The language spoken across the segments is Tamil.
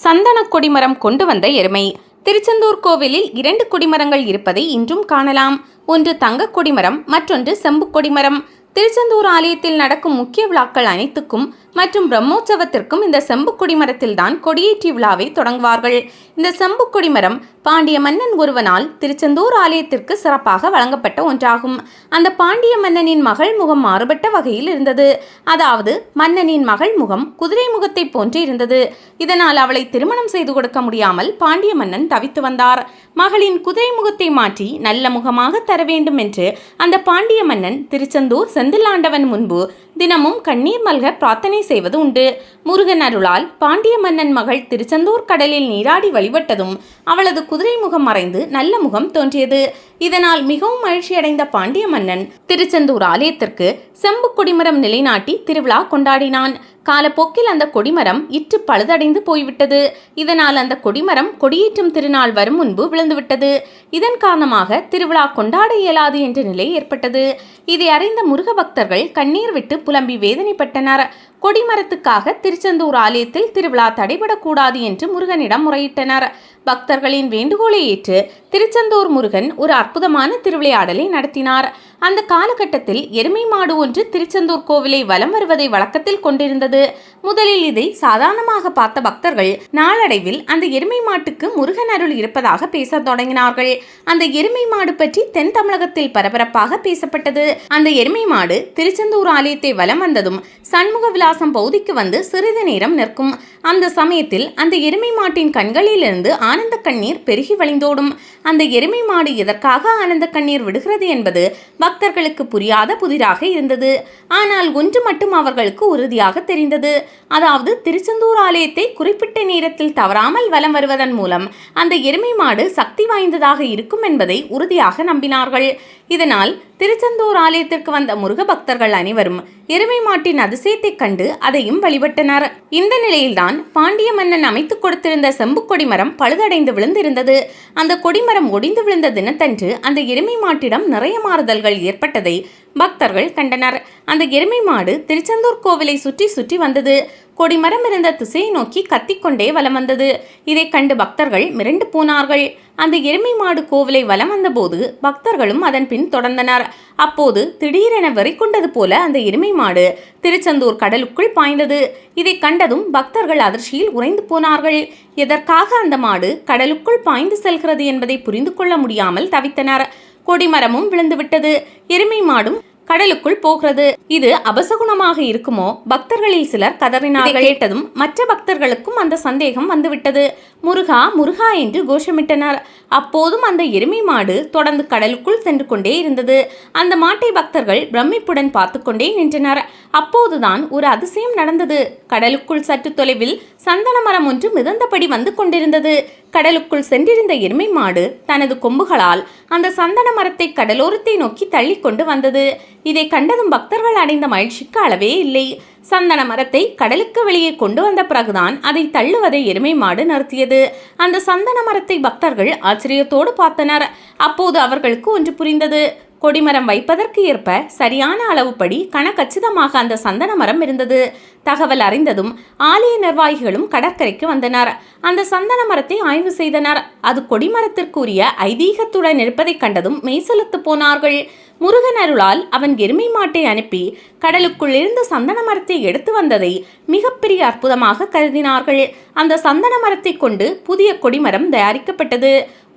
சந்தன கொடிமரம் கொண்டு வந்த எருமை. திருச்செந்தூர் கோவிலில் இரண்டு கொடிமரங்கள் இருப்பதை இன்றும் காணலாம். ஒன்று தங்க கொடிமரம் மற்றொன்று செம்பு கொடிமரம் திருச்செந்தூர் ஆலயத்தில் நடக்கும் முக்கிய விழாக்கள் அனைத்துக்கும் மற்றும் பிரம்மோற்சவத்திற்கும் இந்த செம்பு கொடிமரத்தில்தான் கொடியேற்றி விழாவை தொடங்குவார்கள். இந்த செம்பு கொடிமரம் பாண்டிய மன்னன் ஒருவனால் திருச்செந்தூர் ஆலயத்திற்கு சிறப்பாக வழங்கப்பட்ட ஒன்றாகும். அந்த பாண்டிய மன்னனின் மகள் முகம் மாறுபட்ட வகையில் இருந்தது. அதாவது மன்னனின் மகள் முகம் குதிரை முகத்தை போன்று இருந்தது. இதனால் அவளை திருமணம் செய்து கொடுக்க முடியாமல் பாண்டிய மன்னன் தவித்து வந்தார். மகளின் குதிரை முகத்தை மாற்றி நல்ல முகமாக தர வேண்டும் என்று அந்த பாண்டிய மன்னன் திருச்செந்தூர் செந்திலாண்டவன் முன்பு தினமும் கண்ணீர் மல்க பிரார்த்தனை செய்வது உண்டு. முருகன் அருளால் பாண்டிய மன்னன் மகள் திருச்செந்தூர் கடலில் நீராடி வழிபட்டதும் அவளது குதிரை முகம் மறைந்து நல்ல முகம் தோன்றியது. இதனால் மிகவும் மகிழ்ச்சியடைந்த பாண்டிய மன்னன் திருச்செந்தூர் ஆலயத்திற்கு செம்பு கொடிமரம் நிலைநாட்டி திருவிழா கொண்டாடினான். காலப்போக்கில் அந்த கொடிமரம் இற்று பழுதடைந்து போய்விட்டது. இதனால் அந்த கொடிமரம் கொடியேற்றும் திருநாள் வரும் முன்பு விழுந்துவிட்டது. இதன் காரணமாக திருவிழா கொண்டாட இயலாது என்ற நிலை ஏற்பட்டது. இதை அறிந்த முருக பக்தர்கள் கண்ணீர் விட்டு புலம்பி வேதனைப்பட்டனர். கொடிமரத்துக்காக திருச்செந்தூர் ஆலயத்தில் திருவிழா தடைபடக்கூடாது என்று முருகனிடம் முறையிட்டனர். பக்தர்களின் வேண்டுகோளை ஏற்று திருச்செந்தூர் முருகன் ஒரு அற்புதமான திருவிளையாடலை நடத்தினார். அந்த காலகட்டத்தில் எருமை மாடு ஒன்று திருச்செந்தூர் கோவிலை வலம் வருவதை வழக்கத்தில் கொண்டிருந்தது. முதலில் இதை சாதாரணமாக பார்த்த பக்தர்கள் நாளடைவில் அந்த எருமை மாட்டுக்கு முருகன் அருள் இருப்பதாக பேசத் தொடங்கினார்கள். அந்த எருமை மாடு பற்றி தென் தமிழகத்தில் பரபரப்பாக பேசப்பட்டது. அந்த எருமை மாடு திருச்செந்தூர் ஆலயத்தை வலம் வந்ததும் சண்முக விலாசம் பகுதிக்கு வந்து சிறிது நேரம் நிற்கும். அந்த சமயத்தில் அந்த எருமை மாட்டின் கண்களிலிருந்து ஆனந்த கண்ணீர் பெருகி வழிந்தோடும். அந்த எருமை மாடு எதற்காக ஆனந்த கண்ணீர் விடுகிறது என்பது பக்தர்களுக்கு புரியாத புதிராக இருந்தது. ஆனால் ஒன்று மட்டும் அவர்களுக்கு உறுதியாக தெரிந்தது. அதாவது திருச்செந்தூர் ஆலயத்தை குறிப்பிட்ட நேரத்தில் தவறாமல் வலம் வருவதன் மூலம் அந்த எருமை மாடு சக்தி வாய்ந்ததாக இருக்கும் என்பதை உறுதியாக நம்பினார்கள். இதனால் திருச்செந்தூர் ஆலயத்திற்கு வந்த முருக பக்தர்கள் அனைவரும் எருமை மாட்டின் அதிசயத்தைக் கண்டு அதையும் வழிபட்டனர். இந்த நிலையில்தான் பாண்டிய மன்னன் அமைத்துக் கொடுத்திருந்த செம்பு கொடிமரம் பழுதடைந்து விழுந்திருந்தது. அந்த கொடிமரம் ஒடிந்து விழுந்த தினத்தன்று அந்த எருமை மாட்டிடம் நிறைய மாறுதல்கள் ஏற்பட்டதை பக்தர்கள் கண்டனர். அந்த எருமை மாடு திருச்செந்தூர் கோவிலை சுற்றி சுற்றி வந்தது. கொடிமரம் இருந்த திசையை நோக்கி கத்திக்கொண்டே வலம் வந்தது. இதைக் கண்டு பக்தர்கள் மிரண்டு போனார்கள். அந்த எருமை மாடு கோவிலை வலம் வந்தபோது பக்தர்களும் அதன் பின் தொடர்ந்தனர். அப்போது திடீரென வெறி கொண்டது போல அந்த எருமை மாடு திருச்செந்தூர் கடலுக்குள் பாய்ந்தது. இதை கண்டதும் பக்தர்கள் அதிர்ச்சியில் உறைந்து போனார்கள். எதற்காக அந்த மாடு கடலுக்குள் பாய்ந்து செல்கிறது என்பதை புரிந்து கொள்ள முடியாமல் தவித்தனர். கொடிமரமும் விழுந்துவிட்டது. எருமை மாடும் கடலுக்குள் போகிறது. இது அபசகுணமாக இருக்குமோ? பக்தர்களில் சிலர் கதறினார்கள். கேட்டதும் மற்ற பக்தர்களுக்கும் அந்த சந்தேகம் வந்துவிட்டது. முருகா முருகா என்று கோஷமிட்டனர். அப்போதும் அந்த எருமை மாடு தொடர்ந்து கடலுக்குள் சென்று கொண்டே இருந்தது. அந்த மாட்டை பக்தர்கள் பிரமிப்புடன் பார்த்து கொண்டே நின்றனர். அப்போதுதான் ஒரு அதிசயம் நடந்தது. கடலுக்குள் சற்று தொலைவில் சந்தன மரம் ஒன்று மிதந்தபடி வந்து கொண்டிருந்தது. கடலுக்குள் சென்றிருந்த எருமை மாடு தனது கொம்புகளால் அந்த சந்தன மரத்தை கடலோரத்தை நோக்கி தள்ளி கொண்டு வந்தது. இதை கண்டதும் பக்தர்கள் அடைந்த மகிழ்ச்சிக்கு அளவே இல்லை. சந்தன மரத்தை கடலுக்கு வெளியே கொண்டு வந்த பிறகுதான் அதை தள்ளுவதை எருமை மாடு நிறுத்தியது. அந்த சந்தன மரத்தை பக்தர்கள் ஆச்சரியத்தோடு பார்த்தனர். அப்போது அவர்களுக்கு ஒன்று புரிந்தது. கொடிமரம் வைப்பதற்கு ஏற்ப சரியான அளவுப்படி கணக்கச்சிதமாக அந்த சந்தன மரம் இருந்தது. தகவல் அறிந்ததும் ஆலய நிர்வாகிகளும் கடற்கரைக்கு வந்தனர். அந்த சந்தன மரத்தை ஆய்வு செய்தனர். அது கொடிமரத்திற்குரிய ஐதீகத்துடன் இருப்பதைக் கண்டதும் மெய்சலுத்து போனார்கள். முருகன் அருளால் அவன் எருமை மாட்டை அனுப்பி கடலுக்குள் இருந்த சந்தன மரத்தை எடுத்து வந்ததை மிகப்பெரிய அற்புதமாக கருதினார்கள். அந்த சந்தன மரத்தை கொண்டு புதிய கொடிமரம் தயாரிக்கப்பட்டது.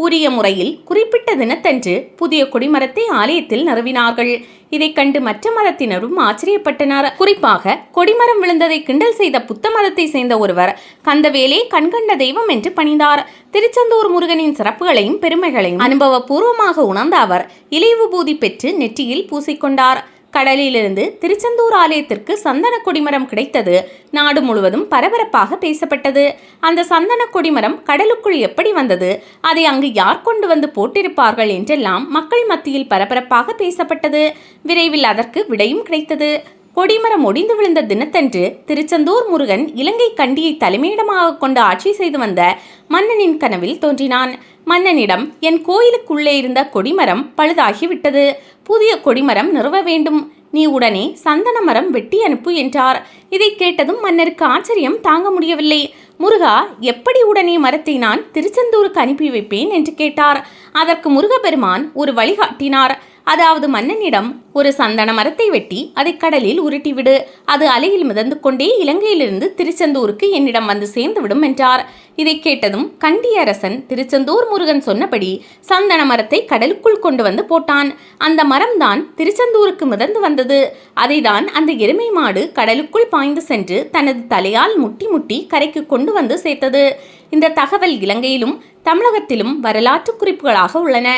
உரிய முறையில் குறிப்பிட்ட தினத்தன்று புதிய கொடிமரத்தை ஆலயத்தில் நிறுவினார்கள். இதை கண்டு மற்ற மதத்தினரும் ஆச்சரியப்பட்டனர். குறிப்பாக கொடிமரம் விழுந்ததை கிண்டல் செய்த புத்த மதத்தை சேர்ந்த ஒருவர் கந்தவேலே கண்கண்ட தெய்வம் என்று பணிந்தார். திருச்செந்தூர் முருகனின் சிறப்புகளையும் பெருமைகளையும் அனுபவபூர்வமாக உணர்ந்த அவர் இலைவுபூதி பெற்று நெற்றியில் பூசிக்கொண்டார். கடலிலிருந்து திருச்செந்தூர் ஆலயத்திற்கு சந்தன கொடிமரம் கிடைத்தது. நாடு முழுவதும் பரபரப்பாக பேசப்பட்டது. அந்த சந்தன கொடிமரம் கடலுக்குள் எப்படி வந்தது? அதை அங்கு யார் கொண்டு வந்து போட்டிருப்பார்கள் என்றெல்லாம் மக்கள் மத்தியில் பரபரப்பாக பேசப்பட்டது. விரைவில் அதற்கு விடையும் கிடைத்தது. கொடிமரம் ஒடிந்து விழுந்த தினத்தன்று திருச்செந்தூர் முருகன் இலங்கை கண்டியை தலைமையிடமாக கொண்டு ஆட்சி செய்து வந்த மன்னனின் கனவில் தோன்றினான். மன்னனிடம் என் கோயிலுக்குள்ளே இருந்த கொடிமரம் பழுதாகிவிட்டது. புதிய கொடிமரம் நிறுவ வேண்டும். நீ உடனே சந்தன மரம் வெட்டி அனுப்பு என்றார். இதை கேட்டதும் மன்னருக்கு ஆச்சரியம் தாங்க முடியவில்லை. முருகா எப்படி உடனே மரத்தை நான் திருச்செந்தூருக்கு அனுப்பி வைப்பேன்? என்று கேட்டார். அதற்கு முருகப்பெருமான் ஒரு வழிகாட்டினார். அதாவது மன்னனிடம் ஒரு சந்தன மரத்தை வெட்டி அதை கடலில் உருட்டிவிடு. அது அலையில் மிதந்து கொண்டே இலங்கையிலிருந்து திருச்செந்தூருக்கு என்னிடம் வந்து சேர்ந்துவிடும் என்றார். இதை கேட்டதும் கண்டியரசன் திருச்செந்தூர் முருகன் சொன்னபடி சந்தன மரத்தை கடலுக்குள் கொண்டு வந்து போட்டான். அந்த மரம்தான் திருச்செந்தூருக்கு மிதந்து வந்தது. அதைதான் அந்த எருமை மாடு கடலுக்குள் பாய்ந்து சென்று தனது தலையால் முட்டி முட்டி கரைக்கு கொண்டு வந்து சேர்த்தது. இந்த தகவல் இலங்கையிலும் தமிழகத்திலும் வரலாற்று குறிப்புகளாக உள்ளன.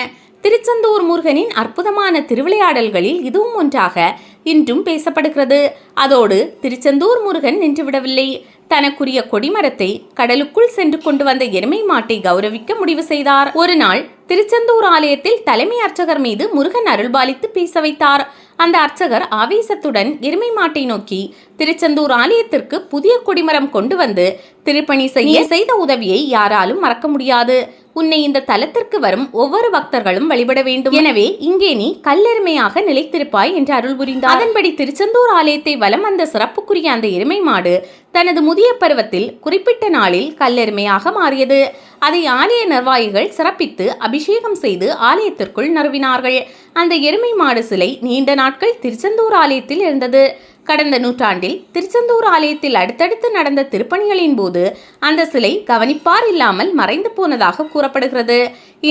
திருச்செந்தூர் முருகனின் அற்புதமான திருவிளையாடல்களில் இதுவும் ஒன்றாக இன்றும் பேசப்படுகிறது. அதோடு திருச்செந்தூர் முருகன் நின்றுவிடவில்லை. தனக்குரிய கொடிமரத்தை கடலுக்குள் சென்று கொண்டு வந்த எருமை மாட்டை கௌரவிக்க முடிவு செய்தார். ஒரு நாள் திருச்செந்தூர் ஆலயத்தில் தலைமை அர்ச்சகர் மீது முருகன் அருள்பாலித்து பேச வைத்தார். அந்த அர்ச்சகர் ஆவேசத்துடன் எருமை மாட்டை நோக்கி திருச்செந்தூர் ஆலயத்திற்கு புதிய கொடிமரம் கொண்டு வந்து திருப்பணி செய்ய செய்த உதவியை யாராலும் மறக்க முடியாது. உன்னை இந்த தலத்திற்கு வரும் ஒவ்வொரு பக்தர்களும் வழிபட வேண்டும். எனவே இங்கே நீ கல்லெருமையாக நிலைத்திருப்பாய் என்று அருள் புரிந்தார். அதன்படி திருச்செந்தூர் ஆலயத்தை வலம் வந்த சிறப்புக்குரிய அந்த எருமை மாடு தனது முதிய பருவத்தில் குறிப்பிட்ட நாளில் கல்லெருமையாக மாறியது. அதை ஆலய நிர்வாகிகள் சிறப்பித்து அபிஷேகம் செய்து ஆலயத்திற்குள் நறுவினார்கள். அந்த எருமை மாடு சிலை நீண்ட நாட்கள் திருச்செந்தூர் ஆலயத்தில் இருந்தது. கடந்த நூற்றாண்டில் திருச்செந்தூர் ஆலயத்தில் அடுத்தடுத்து நடந்த திருப்பணிகளின் போது அந்த சிலை கவனிப்பார் இல்லாமல் மறைந்து போனதாக கூறப்படுகிறது.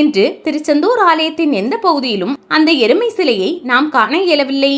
இன்று திருச்செந்தூர் ஆலயத்தின் எந்த பகுதியிலும் அந்த எருமை சிலையை நாம் காண இயலவில்லை.